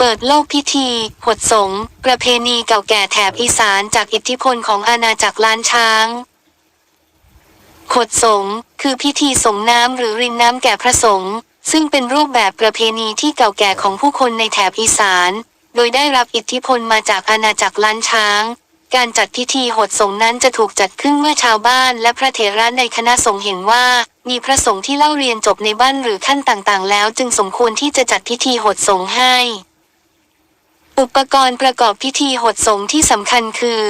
เปิดโลกพิธีหดสง ประเพณีเก่าแก่แถบอีสานจากอิทธิพลของอาณาจักรล้านช้างหดสง คือพิธีสงน้ำหรือรินน้ำแก่พระสงฆ์ซึ่งเป็นรูปแบบประเพณีที่เก่าแก่ของผู้คนในแถบอีสาน โดยได้รับอิทธิพลมาจากอาณาจักรล้านช้าง การจัดพิธีหดสงนั้นจะถูกจัดขึ้นเมื่อชาวบ้านและพระเถระในคณะสงฆ์เห็นว่า มีพระสงฆ์ที่เล่าเรียนจบในบ้านหรือขั้นต่างๆ แล้วจึงสมควรที่จะจัดพิธีหดสงให้ อุปกรณ์ประกอบพิธีหดสงที่สำคัญคือ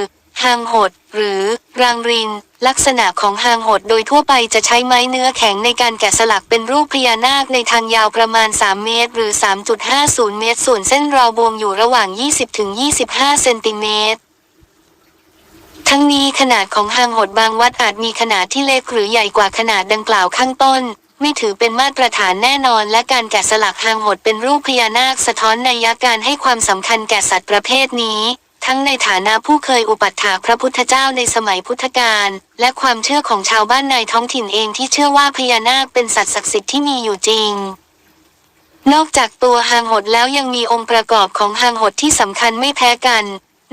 หางหด หรือ รางริน ลักษณะของหางหดโดยทั่วไปจะใช้ไม้เนื้อแข็งในการแกะสลักเป็นรูปพญานาคในทางยาวประมาณ 3 เมตร หรือ 3.50 เมตร ส่วนเส้นราวบวงอยู่ระหว่าง 20-25 เซนติเมตร ทั้งนี้ขนาดของหางหดบางวัดอาจมีขนาดที่เล็กหรือใหญ่กว่าขนาดดังกล่าวข้างต้น ไม่ถือเป็นมาตรฐานแน่นอน และการแกะสลักหางหดเป็นรูปพญานาคสะท้อนในัยยะการให้ความสำคัญแก่สัตว์ประเภทนี้ ทั้งในฐานะผู้เคยอุปัฏฐากพระพุทธเจ้าในสมัยพุทธกาลและความเชื่อของชาวบ้านในท้องถิ่นเองที่เชื่อว่าพญานาคเป็นสัตว์ศักดิ์สิทธิ์ที่มีอยู่จริงนอกจากตัวหางหดแล้วยังมีองค์ประกอบของหางหดที่สำคัญไม่แพ้กัน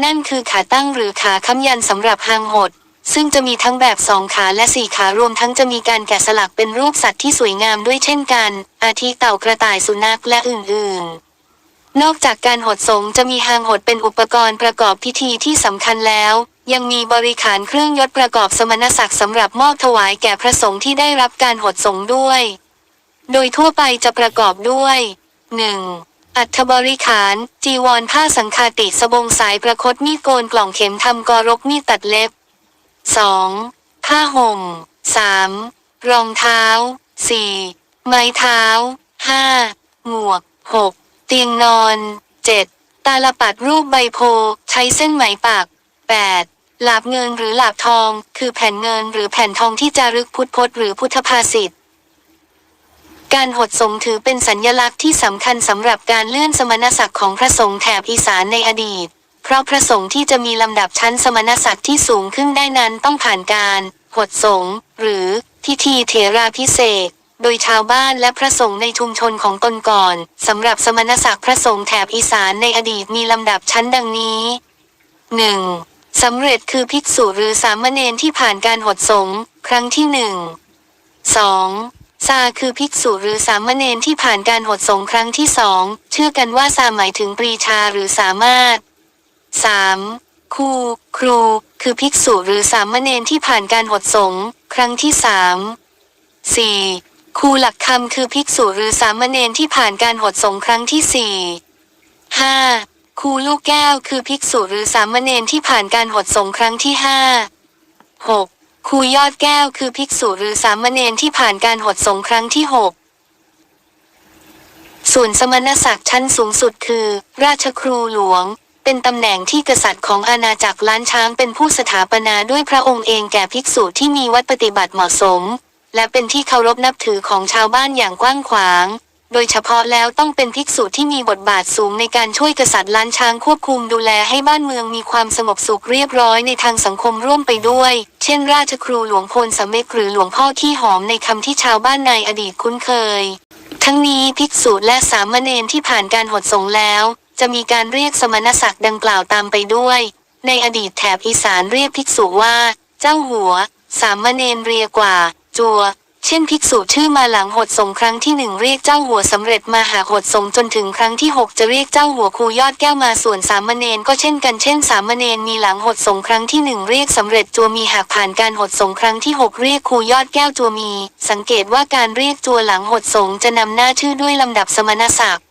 นั่นคือขาตั้งหรือขาค้ำยันสำหรับหางหด ซึ่งจะมีทั้งแบบสองขาและสี่ขารวมทั้งจะมีการแกะสลักเป็นรูปสัตว์ที่สวยงามด้วยเช่นกัน อาทิเต่ากระต่ายสุนัขและอื่น ๆนอกจากการหดสงฆ์จะมีหางหดเป็นอุปกรณ์ประกอบพิธีที่สำคัญแล้ว ยังมีบริขารเครื่องยศประกอบสมณศักดิ์สำหรับมอบถวายแก่พระสงฆ์ที่ได้รับการหดสงฆ์ด้วย โดยทั่วไปจะประกอบด้วย 1. อัฐบริขาร จีวรผ้าสังฆาติสบงสายประคตมีดโกนกล่องเข็มทำกอรกมีดตัดเล็บ 2. ผ้าห่ม 3. รองเท้า 4. ไม้เท้า 5. หมวก 6. เตียงนอน 7. ตาลปัดรูปใบโพใช้เส้นไหมปาก 8. หลาบเงินหรือหลาบทอง คือแผ่นเงินหรือแผ่นทองที่จารึกพุทธพจน์หรือพุทธภาษิตการหดสงถือเป็นสัญญลักษณ์ที่สำคัญสำหรับการเลื่อนสมณศักดิ์ของพระสงฆ์แถบอีสานในอดีต เพราะพระสงฆ์ที่จะมีลำดับชั้นสมณศักดิ์ที่สูงขึ้นได้นั้นต้องผ่านการหดสงฆ์หรือพิธีเถราพิเศษ โดยชาวบ้านและพระสงฆ์ในชุมชนของตนก่อนสำหรับสมณศักดิ์พระสงฆ์แถบอีสานในอดีตมีลำดับชั้นดังนี้ 1. สำเร็จคือภิกษุหรือสามเณรที่ผ่านการหดสงฆ์ครั้งที่หนึ่ง 2. ซาคือภิกษุหรือสามเณรที่ผ่านการหดสงฆ์ครั้งที่สองเชื่อกันว่าซาหมายถึงปรีชาหรือสามารถ 3. ครู ครู คือภิกษุหรือสามเณรที่ผ่านการหดสงครั้งที่สาม 4. ครูหลักคำคือภิกษุหรือสามเณรที่ผ่านการหดสงครั้งที่สี่ 5. ครูลูกแก้วคือภิกษุหรือสามเณรที่ผ่านการหดสงครั้งที่ห้า 6. ครูยอดแก้วคือภิกษุหรือสามเณรที่ผ่านการหดสงครั้งที่หกส่วนสมณศักดิ์ชั้นสูงสุดคือ ราชครูหลวง เป็นตำแหน่งที่กษัตริย์ของอาณาจักรล้านช้างเป็นผู้สถาปนาด้วยพระองค์เองแก่ภิกษุที่มีวัดปฏิบัติเหมาะสม และเป็นที่เคารพนับถือของชาวบ้านอย่างกว้างขวาง โดยเฉพาะแล้วต้องเป็นภิกษุที่มีบทบาทสูงในการช่วยกษัตริย์ล้านช้างควบคุมดูแลให้บ้านเมืองมีความสงบสุขเรียบร้อยในทางสังคมร่วมไปด้วย เช่น ราชครูหลวงพลสำเม็กหรือหลวงพ่อขี้หอมในคำที่ชาวบ้านในอดีตคุ้นเคย ทั้งนี้ภิกษุและสามเณรที่ผ่านการหดสงแล้ว จะมีการเรียกสมณศักดิ์ดังกล่าวตามไปด้วย ในอดีตแถบอีสานเรียกภิกษุว่า เจ้าหัว สามเณรเรียกว่า จัว เช่นภิกษุชื่อมาหลังหดสงครั้งที่หนึ่งเรียกเจ้าหัวสำเร็จมาหาหดสงจนถึงครั้งที่หกจะเรียกเจ้าหัวครูยอดแก้วมาส่วนสามเณรก็เช่นกันเช่น สามเณรมีหลังหดสงครั้งที่หนึ่งเรียกสำเร็จจัวมีหากผ่านการหดสงครั้งที่หกเรียกครูยอดแก้วจัวมี สังเกตว่าการเรียกจัวหลังหดสงจะนำหน้าชื่อด้วยลำดับสมณศักดิ์